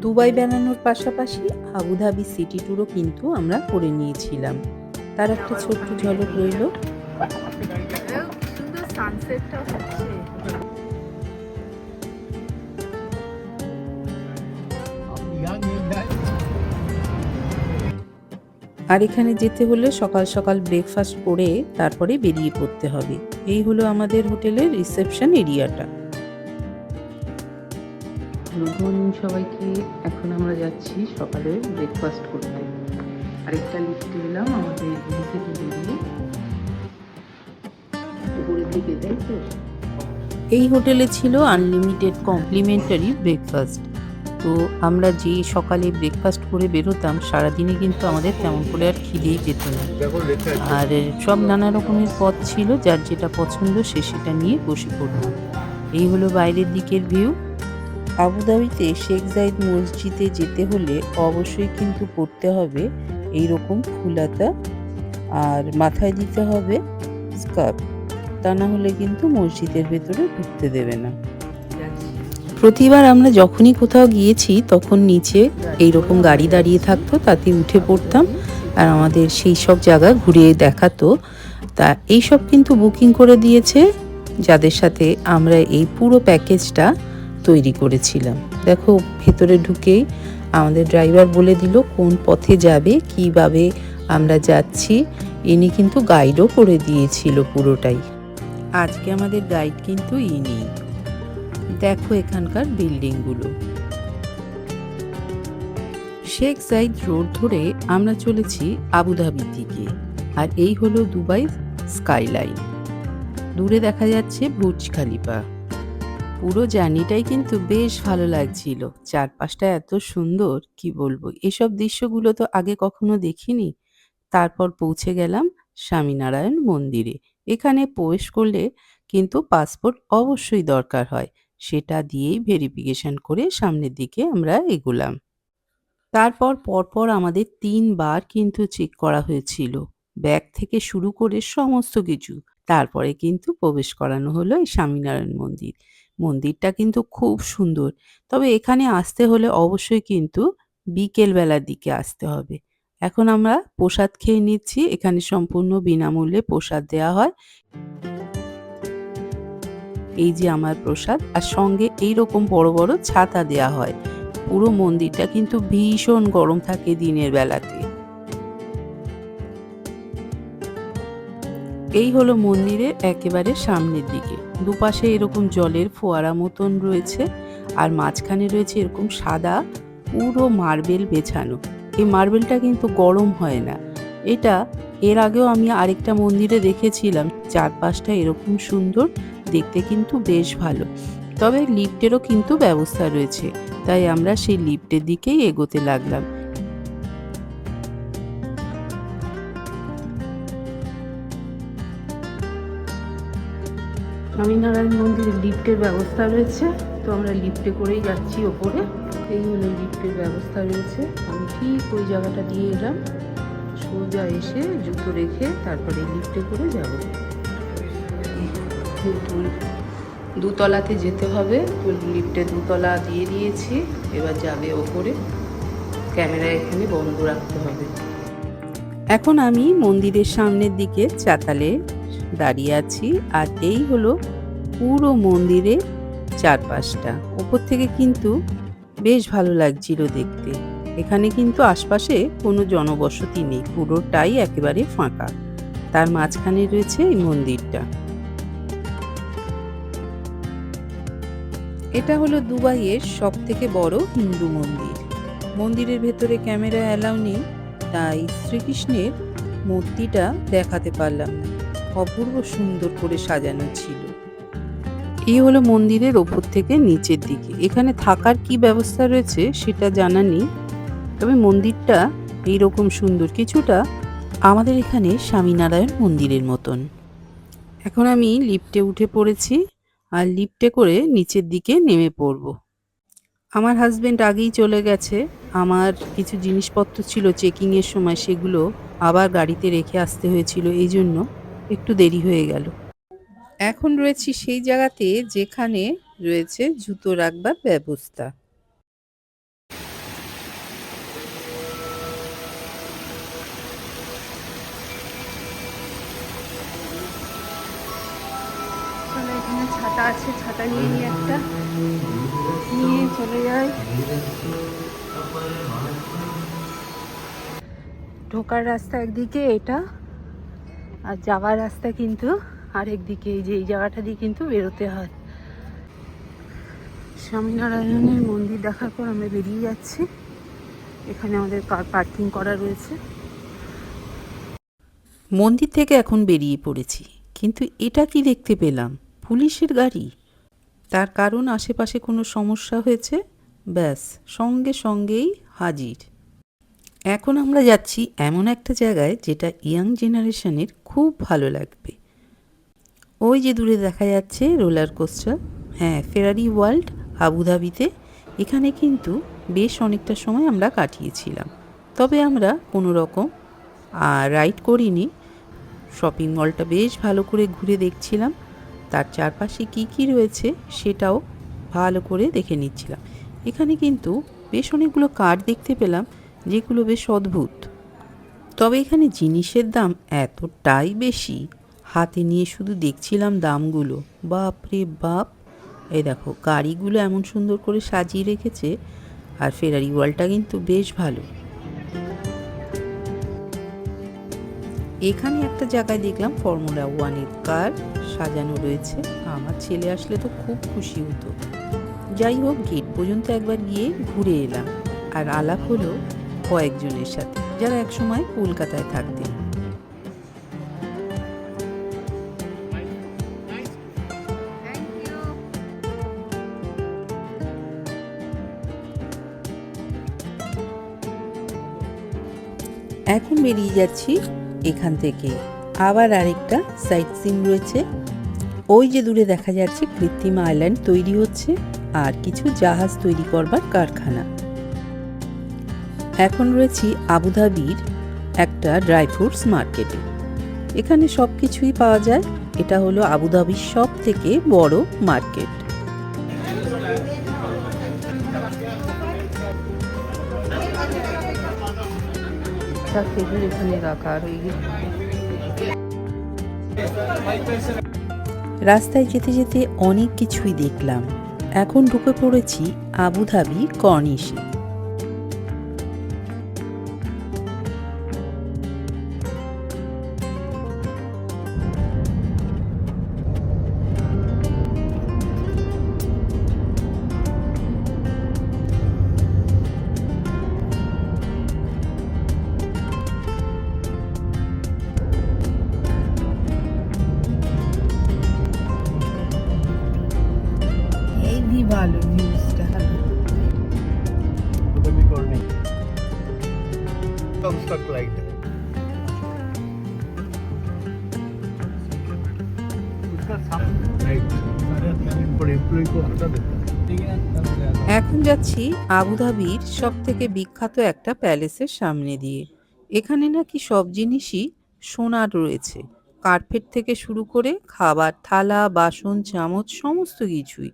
Dubai বেড়ানোর পাশাপাশি Abu Dhabi city ট্যুরও কিন্তু আমরা করে নিয়েছিলাম। তার একটা ছোট্ট ঝলক রইল। আর এখানে যেতে হলে সকাল সকাল ব্রেকফাস্ট করে তারপরে বেরিয়ে পড়তে হবে। এই হলো আমাদের হোটেলের রিসেপশন এরিয়াটা গুড মর্নিং সবাইকে এখন আমরা যাচ্ছি সকালে ব্রেকফাস্ট করতে। আরেকটা লিফট এলাম আমাদের রুম থেকে বেরিয়ে উপরের দিকে তাই তো? এই হোটেলে ছিল আনলিমিটেড কমপ্লিমেন্টারি ব্রেকফাস্ট তো আমরা যে সকালে ব্রেকফাস্ট করে বেরোতাম, সারাদিনে কিন্তু আমাদের তেমন করে আর খিদেই পেত না। আর সব নানা রকমের পথ ছিল, যার যেটা পছন্দ সে সেটা নিয়ে বসে পড়তাম এই হলো বাইরের দিকের ভিউ আবুধাবিতে শেখ জাইদ মসজিদে যেতে হলে অবশ্যই কিন্তু পড়তে হবে এই রকম ফুলাতা আর মাথায় দিতে হবে স্কার্ফ। তা না হলে কিন্তু মসজিদের ভেতরে ঢুকতে দেবে না। প্রতিবার আমরা যখনই কোথাও গিয়েছি তখন নিচে এই রকম গাড়ি দাঁড়িয়ে থাকতো, তাতে উঠে পড়তাম আর আমাদের সেই সব জায়গা ঘুরিয়ে দেখাতো। তা এই সব কিন্তু বুকিং করে দিয়েছে, যাদের সাথে আমরা এই পুরো প্যাকেজটা তৈরি করেছিলাম। দেখো, ভেতরে ঢুকেই আমাদের ড্রাইভার বলে দিল কোন পথে যাবে, কীভাবে আমরা যাচ্ছি। ইনি কিন্তু গাইডও করে দিয়েছিল পুরোটাই। আজকে আমাদের গাইড কিন্তু ইনি। দেখো এখানকার বিল্ডিংগুলো। শেখ জাইদ রোড ধরে আমরা চলেছি আবুধাবির দিকে। আর এই হলো দুবাই স্কাইলাইন। দূরে দেখা যাচ্ছে বুর্জ খালিফা। পুরো জার্নিটাই কিন্তু বেশ ভালো লাগছিল। চারপাশটা এত সুন্দর, কি বলব? এসব দৃশ্যগুলো তো আগে কখনো দেখিনি। তারপর পৌঁছে গেলাম স্বামীনারায়ণ মন্দিরে। এখানে প্রবেশ করলে কিন্তু পাসপোর্ট অবশ্যই দরকার হয়। সেটা দিয়েই ভেরিফিকেশন করে সামনের দিকে আমরা এগোলাম। তারপর পরপর আমাদের তিনবার কিন্তু চেক করা হয়েছিল। ব্যাগ থেকে শুরু করে সমস্ত কিছু। তারপরে কিন্তু প্রবেশ করানো হলো এই স্বামীনারায়ণ মন্দির। মন্দিরটা কিন্তু খুব সুন্দর। তবে এখানে আসতে হলে অবশ্যই কিন্তু বিকেল বেলার দিকে আসতে হবে। এখন আমরা প্রসাদ খেয়ে নিচ্ছি। এখানে সম্পূর্ণ বিনামূল্যে প্রসাদ দেওয়া হয়। এই যে আমার প্রসাদ, আর সঙ্গে এই রকম বড় বড় ছাতা দেয়া হয়। পুরো মন্দিরটা কিন্তু ভীষণ গরম থাকে দিনের বেলাতে। এই হলো মন্দিরের একেবারে সামনের দিকে। দুপাশে এরকম জলের ফোয়ারা মতন রয়েছে আর মাঝখানে রয়েছে এরকম সাদা পুরো মার্বেল বেছানো। এই মার্বেলটা কিন্তু গরম হয় না। এটা এর আগেও আমি আরেকটা মন্দিরে দেখেছিলাম। চারপাশটা এরকম সুন্দর, দেখতে কিন্তু বেশ ভালো। তবে লিফটেরও কিন্তু ব্যবস্থা রয়েছে। তাই আমরা সেই লিফটের দিকেই এগোতে লাগলাম। স্বামীনারায়ণ মন্দিরে লিফ্টের ব্যবস্থা রয়েছে, তো আমরা লিফ্টে করেই যাচ্ছি ওপরে। এই হলো লিফটের ব্যবস্থা রয়েছে। আমি ঠিক ওই জায়গাটা দিয়ে এলাম। সোজা এসে জুতো রেখে তারপরে লিফ্টে করে যাব। দুতলাতে যেতে হবে। তো লিফটে দুতলা দিয়ে দিয়েছি। এবার যাবে ওপরে। ক্যামেরা এখানে বন্ধ রাখতে হবে। এখন আমি মন্দিরের সামনের দিকে চাতালে দাঁড়িয়ে আছি আর এই হলো পুরো মন্দিরের চারপাশটা। ওপর থেকে কিন্তু বেশ ভালো লাগছিল দেখতে। এখানে কিন্তু আশপাশে কোনো জনবসতি নেই, পুরোটাই একেবারে ফাঁকা। তার মাঝখানে রয়েছে এই মন্দিরটা। এটা হলো দুবাইয়ের সব থেকে বড় হিন্দু মন্দির। মন্দিরের ভেতরে ক্যামেরা অ্যালাউ নেই, তাই শ্রীকৃষ্ণের মূর্তিটা দেখাতে পারলাম না। অপূর্ব সুন্দর করে সাজানো ছিল। এই হলো মন্দিরের ওপর থেকে নিচের দিকে। এখানে থাকার কি ব্যবস্থা রয়েছে সেটা জানা নেই। তবে মন্দিরটা এইরকম সুন্দর কিছুটা আমাদের এখানে স্বামীনারায়ণ মন্দিরের মতন। এখন আমি লিফটে উঠে পড়েছি আর লিফটে করে নিচের দিকে নেমে পড়ব। আমার হাজবেন্ড আগেই চলে গেছে। আমার কিছু জিনিসপত্র ছিল চেকিংয়ের সময় সেগুলো আবার গাড়িতে রেখে আসতে হয়েছিল এই জন্য একটু দেরি হয়ে গেল। এখন রয়েছি সেই জায়গাতে যেখানে রয়েছে জুতো রাখবার ব্যবস্থা। এখানে ছাতা আছে ছাতা নিয়ে নিয়ে একটা। নিয়ে চলে যায় ঢোকার রাস্তা একদিকে এটা আর যাওয়ার রাস্তা কিন্তু আরেকদিকে এই যে এই জায়গাটা দিয়ে কিন্তু বেরোতে হয়। স্বামীনারায়ণের মন্দির দেখার পর আমরা বেরিয়ে যাচ্ছি। এখানে আমাদের কার পার্কিং করা রয়েছে। মন্দির থেকে এখন বেরিয়ে পড়েছি, কিন্তু এটা কি দেখতে পেলাম? পুলিশের গাড়ি? তার কারণ আশেপাশে কোনো সমস্যা হয়েছে? ব্যাস, সঙ্গে সঙ্গেই হাজির। এখন আমরা যাচ্ছি এমন একটা জায়গায় যেটা ইয়াং জেনারেশনের খুব ভালো লাগবে। ওই যে দূরে দেখা যাচ্ছে রোলার কোস্টার। হ্যাঁ ফেরারি ওয়ার্ল্ড, আবুধাবিতে। এখানে কিন্তু বেশ অনেকটা সময় আমরা কাটিয়েছিলাম। তবে আমরা কোনো রকম রাইড করিনি। শপিং মলটা বেশ ভালো করে ঘুরে দেখছিলাম। তার চারপাশে কি কি রয়েছে সেটাও ভালো করে দেখে নিচ্ছিলাম। এখানে কিন্তু বেশ অনেকগুলো কার দেখতে পেলাম। যেগুলো বেশ অদ্ভুত। তবে এখানে জিনিসের দাম এতটাই বেশি, হাতে নিয়ে শুধু দেখছিলাম দামগুলো। বাপ রে বাপ! এই দেখো, গাড়িগুলো এমন সুন্দর করে সাজিয়ে রেখেছে, আর ফেরারি ওয়ালটা কিন্তু বেশ ভালো। এখানে একটা জায়গায় দেখলাম ফর্মুলা ওয়ানের কার সাজানো রয়েছে। আমার ছেলে আসলে তো খুব খুশি হতো। যাই হোক গেট পর্যন্ত একবার গিয়ে ঘুরে এলাম। আর আলাপ হলো কয়েকজনের সাথে, যারা একসময় কলকাতায় থাকতেন। এখন বেরিয়ে যাচ্ছি এখান থেকে। আবার আরেকটা সাইট সিন রয়েছে। ওই যে দূরে দেখা যাচ্ছে কৃত্রিম আইল্যান্ড তৈরি হচ্ছে, আর কিছু জাহাজ তৈরি করবার কারখানা। এখন রয়েছি আবুধাবির একটা ড্রাই ফ্রুটস মার্কেটে। এখানে সব কিছুই পাওয়া যায়। এটা হলো আবুধাবির সব থেকে বড় মার্কেট। খেজুর এখানে রাখা রাস্তায় যেতে যেতে অনেক কিছুই দেখলাম। এখন ঢুকে পড়েছি আবুধাবি কর্নিশে। এখন যাচ্ছি আবুধাবির সব থেকে বিখ্যাত একটা প্যালেসের সামনে দিয়ে। এখানে নাকি সব জিনিসই সোনার রয়েছে। কার্পেট থেকে শুরু করে খাবার, থালা, বাসন, চামচ, সমস্ত কিছুই।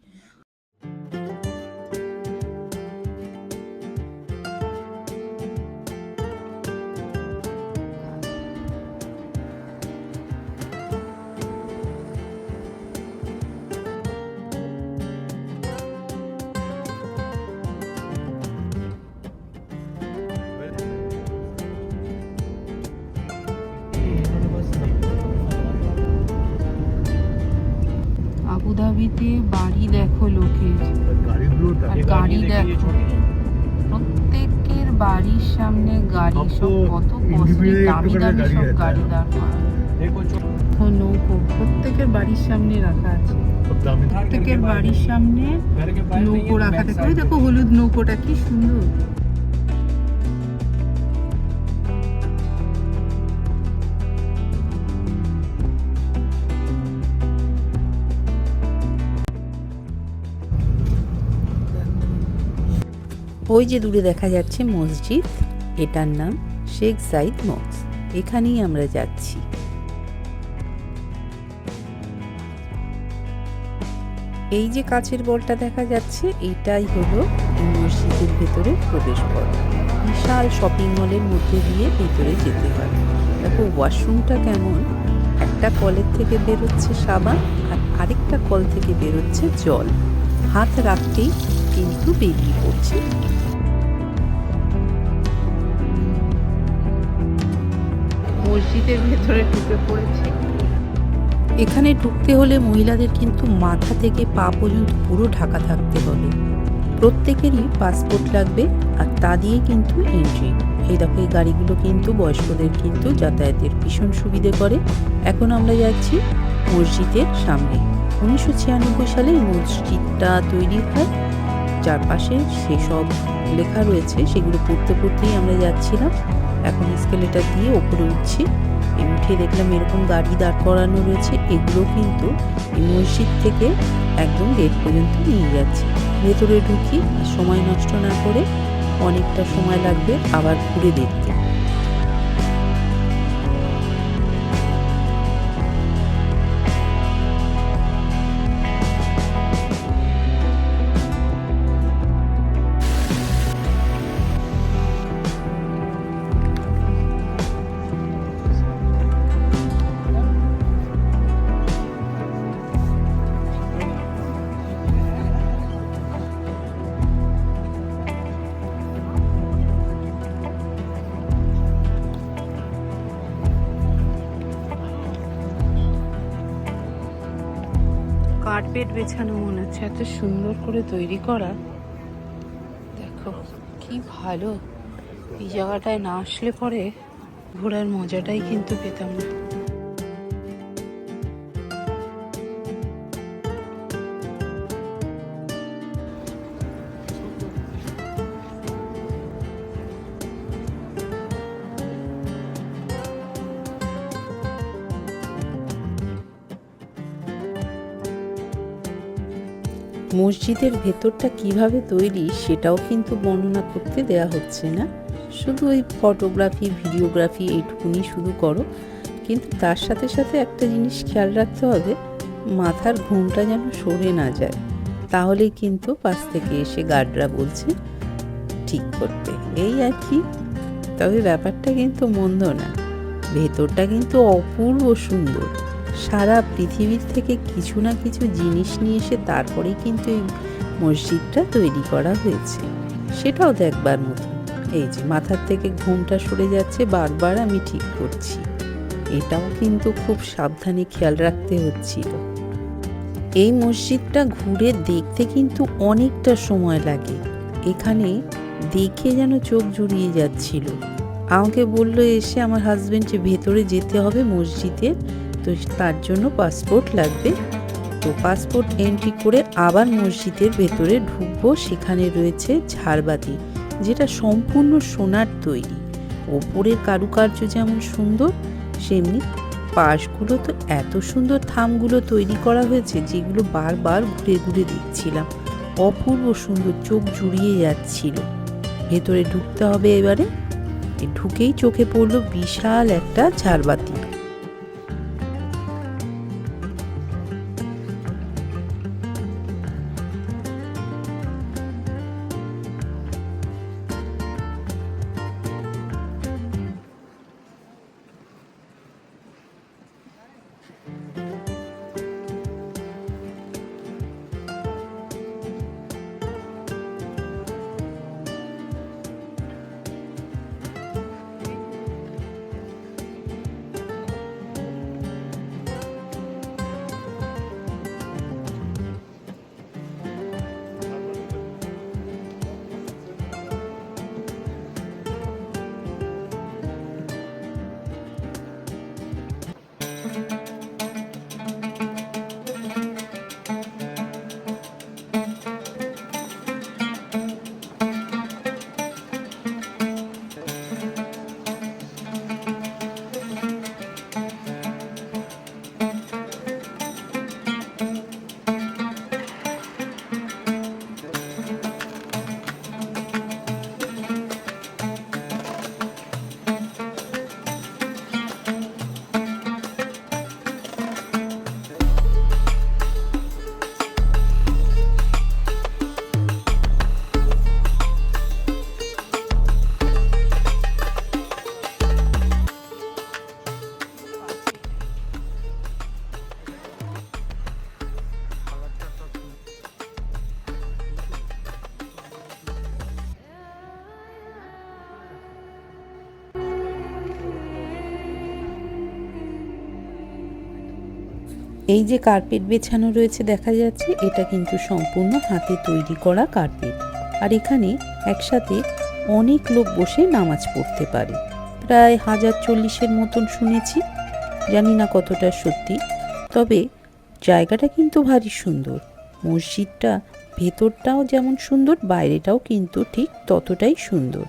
আবুধাবিতে বাড়ি দেখো লোকের। আর গাড়ি দেখো। প্রত্যেকের বাড়ির সামনে গাড়ি সব কত কস্টলি দামি দামি সব গাড়ি দাঁড় করানো। নৌকো প্রত্যেকের বাড়ির সামনে রাখা আছে। প্রত্যেকের বাড়ির সামনে নৌকো রাখা থাকে। দেখো হলুদ নৌকোটা কি সুন্দর। ওই যে দূরে দেখা যাচ্ছে মসজিদ, এটার নাম শেখ জাইদ মসজিদ। এখানেই আমরা যাচ্ছি। এই যে কাচের বলটা দেখা যাচ্ছে, এটাই হলো মসজিদের ভেতরে প্রবেশ পথ বিশাল শপিং মলের মধ্যে দিয়ে ভেতরে যেতে হয়। দেখো ওয়াশরুমটা কেমন? একটা কলের থেকে বেরোচ্ছে সাবান আর আরেকটা কল থেকে বেরোচ্ছে জল। হাত রাখতেই কিন্তু বেরিয়ে পড়ছে। মসজিদের ভেতরে ঢুকে পড়েছি। এখানে ঢুকতে হলে মহিলাদের কিন্তু মাথা থেকে পা পর্যন্ত পুরো ঢাকা থাকতে হবে। প্রত্যেকেরই পাসপোর্ট লাগবে আর তা দিয়ে কিন্তু এন্ট্রি এই দেখো এই গাড়িগুলো কিন্তু বয়স্কদের কিন্তু যাতায়াতের ভীষণ সুবিধে করে। এখন আমরা যাচ্ছি মসজিদের সামনে। উনিশশো ছিয়ানব্বই সালে এই মসজিদটা তৈরি হয়। চারপাশে সেসব লেখা রয়েছে, সেগুলো পড়তে পড়তেই আমরা যাচ্ছিলাম। এখন স্কেলেটার দিয়ে ওপরে উঠছি। উঠে দেখলাম এরকম গাড়ি দাঁড় করানো রয়েছে। এগুলো কিন্তু এই মসজিদ থেকে একদম গেট পর্যন্ত নিয়ে যাচ্ছে। ভেতরে ঢুকি সময় নষ্ট না করে অনেকটা সময় লাগবে আবার ঘুরে দেখতে। কার্পেট বেছানো মনে হচ্ছে, এত সুন্দর করে তৈরি করা। দেখো, কি ভালো। এই জায়গাটায় না আসলে পরে ঘোরার মজাটাই কিন্তু পেতাম না। মসজিদের ভেতরটা কীভাবে তৈরি সেটাও কিন্তু বর্ণনা করতে দেয়া হচ্ছে না। শুধু ওই ফটোগ্রাফি ভিডিওগ্রাফি এইটুকুনি শুধু করো। কিন্তু তার সাথে সাথে একটা জিনিস খেয়াল রাখতে হবে, মাথার ঘুমটা যেন সরে না যায়। তাহলেই কিন্তু পাশ থেকে এসে গার্ডরা বলছে, ঠিক করতে। এই আর কি। তবে ব্যাপারটা কিন্তু মন্দ না। ভেতরটা কিন্তু অপূর্ব সুন্দর। সারা পৃথিবীর থেকে কিছু না কিছু জিনিস নিয়ে এসে তারপরেই কিন্তু এই মসজিদটা তৈরি করা হয়েছে। সেটাও দেখবার মতো এই যে মাথার থেকে ঘুমটা সরে যাচ্ছে, বারবার আমি ঠিক করছি। এটাও কিন্তু খুব সাবধানে খেয়াল রাখতে হচ্ছিল। এই মসজিদটা ঘুরে দেখতে কিন্তু অনেকটা সময় লাগে। এখানে দেখে যেন চোখ জুড়িয়ে যাচ্ছিল। আমাকে বলল, এসে আমার হাজবেন্ড যে ভেতরে যেতে হবে মসজিদের। তো তার জন্য পাসপোর্ট লাগবে। তো পাসপোর্ট এন্ট্রি করে আবার মসজিদের ভেতরে ঢুকবো। সেখানে রয়েছে ঝাড়বাতি, যেটা সম্পূর্ণ সোনার তৈরি। ওপরের কারুকার্য যেমন সুন্দর, সেমনি পাশগুলো তো এত সুন্দর থামগুলো তৈরি করা হয়েছে, যেগুলো বারবার ঘুরে ঘুরে দেখছিলাম। অপূর্ব সুন্দর চোখ জুড়িয়ে যাচ্ছিল। ভেতরে ঢুকতে হবে এবারে। ঢুকেই চোখে পড়ল বিশাল একটা ঝাড়বাতি। এই যে কার্পেট বেছানো রয়েছে দেখা যাচ্ছে, এটা কিন্তু সম্পূর্ণ হাতে তৈরি করা কার্পেট আর এখানে একসাথে অনেক লোক বসে নামাজ পড়তে পারে। প্রায় হাজার চল্লিশের মতন শুনেছি, জানি না কতটা সত্যি। তবে জায়গাটা কিন্তু ভারী সুন্দর। মসজিদটা ভেতরটাও যেমন সুন্দর, বাইরেটাও কিন্তু ঠিক ততটাই সুন্দর।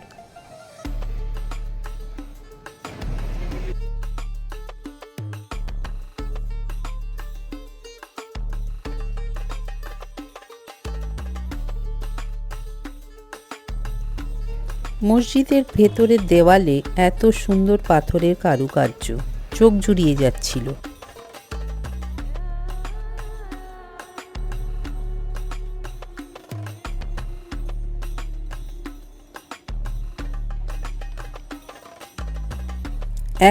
মসজিদের ভেতরের দেওয়ালে এত সুন্দর পাথরের কারুকার্য। চোখ জুড়িয়ে যাচ্ছিল।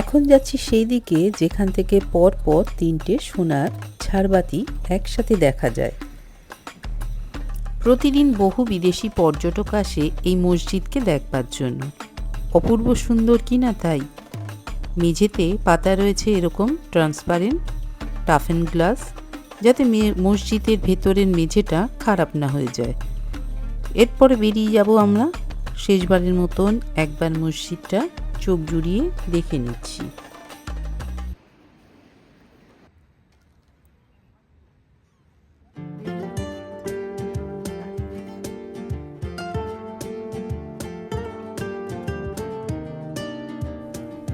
এখন যাচ্ছি সেই দিকে যেখান থেকে পর পর তিনটে সোনার ছাড়বাতি একসাথে দেখা যায়। প্রতিদিন বহু বিদেশি পর্যটক আসে এই মসজিদকে দেখবার জন্য। অপূর্ব সুন্দর কি না তাই? মেঝেতে পাতা রয়েছে এরকম ট্রান্সপারেন্ট টাফেন গ্লাস যাতে মসজিদের ভেতরের মেঝেটা খারাপ না হয়ে যায়। এরপরে বেরিয়ে যাব আমরা। শেষবারের মতন একবার মসজিদটা চোখ জুড়িয়ে দেখে নিচ্ছি।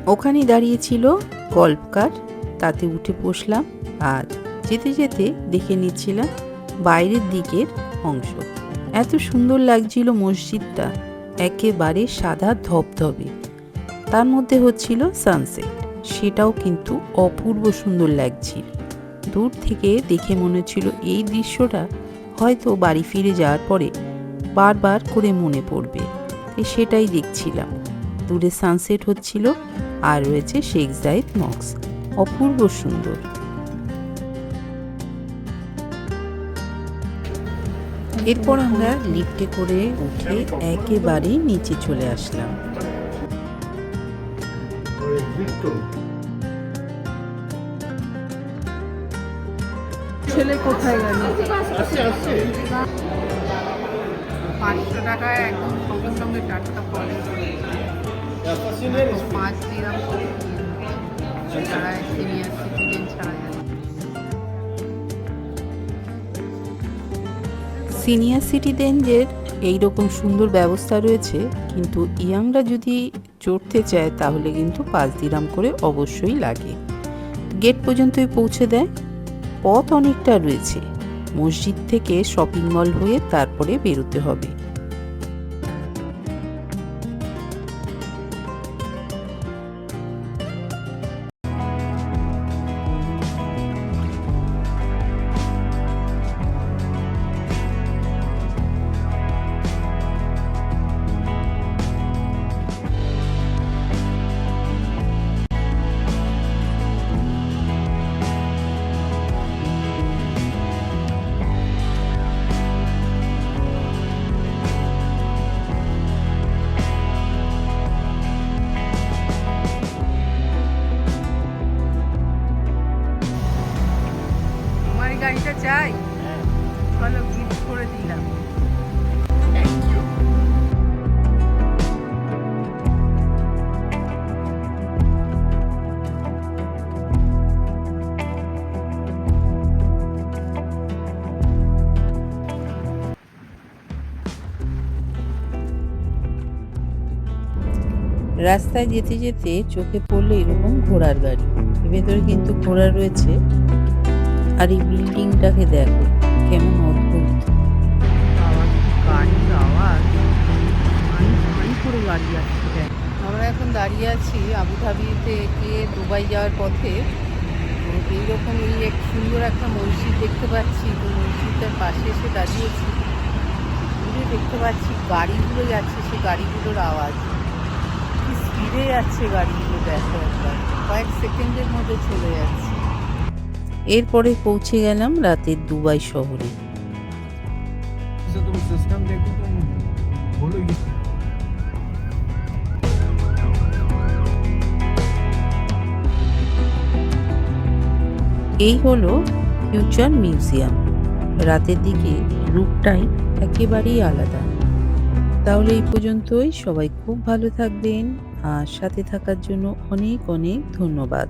ওখানে দাঁড়িয়েছিল গল্পকার। তাতে উঠে বসলাম আর যেতে যেতে দেখে নিচ্ছিলাম বাইরের দিকের অংশ। এত সুন্দর লাগছিল মসজিদটা, একেবারে সাদা ধবধবে। তার মধ্যে হচ্ছিল সানসেট সেটাও কিন্তু অপূর্ব সুন্দর লাগছিল। দূর থেকে দেখে মনে হচ্ছিল এই দৃশ্যটা হয়তো বাড়ি ফিরে যাওয়ার পরে বারবার করে মনে পড়বে। সেটাই দেখছিলাম। দূরে সানসেট হচ্ছিল আর রয়েছে শেখ জাইদ মক্স অপূর্ব সুন্দর। এরপর আমরা লিফটে করে উঠে একেবারে নিচে চলে আসলাম। ছেলে কোথায় গেল? আসছে আসছে। পাঁচশো টাকায় একদম সঙ্গে সঙ্গে টাটকা পড়ে। সিনিয়র সিটিজেন সিনিয়র সিটিজেনদের এইরকম সুন্দর ব্যবস্থা রয়েছে, কিন্তু ইয়াংরা যদি চড়তে চায় তাহলে কিন্তু পাঁচ দিরাম করে অবশ্যই লাগে। গেট পর্যন্তই পৌঁছে দেয়। পথ অনেকটা রয়েছে। মসজিদ থেকে শপিং মল হয়ে তারপরে বেরোতে হবে। রাস্তায় যেতে যেতে চোখে পড়ল এরকম ঘোড়ার গাড়ি। ভেতরে কিন্তু ঘোড়া রয়েছে আর এই বিল্ডিংটাকে দেখো কেমন অদ্ভুত। আওয়াজ গাড়ির করে গাড়ি আমরা এখন দাঁড়িয়ে আছি আবুধাবি থেকে দুবাই যাওয়ার পথে। এইরকম এই এক সুন্দর একটা মসজিদ দেখতে পাচ্ছি। তো মসজিদটার পাশে এসে দাঁড়িয়েছি। দূরে দেখতে পাচ্ছি গাড়িগুলো যাচ্ছে সেই গাড়িগুলোর আওয়াজ। কি স্পিডে যাচ্ছে গাড়িগুলো দেখো একবার। কয়েক সেকেন্ডের মধ্যে চলে যাচ্ছে। এরপরে পৌঁছে গেলাম রাতের দুবাই শহরে। এই হলো ফিউচার মিউজিয়াম রাতের দিকে রূপটাই একেবারেই আলাদা। তাহলে এই পর্যন্তই। সবাই খুব ভালো থাকবেন আর সাথে থাকার জন্য অনেক অনেক ধন্যবাদ।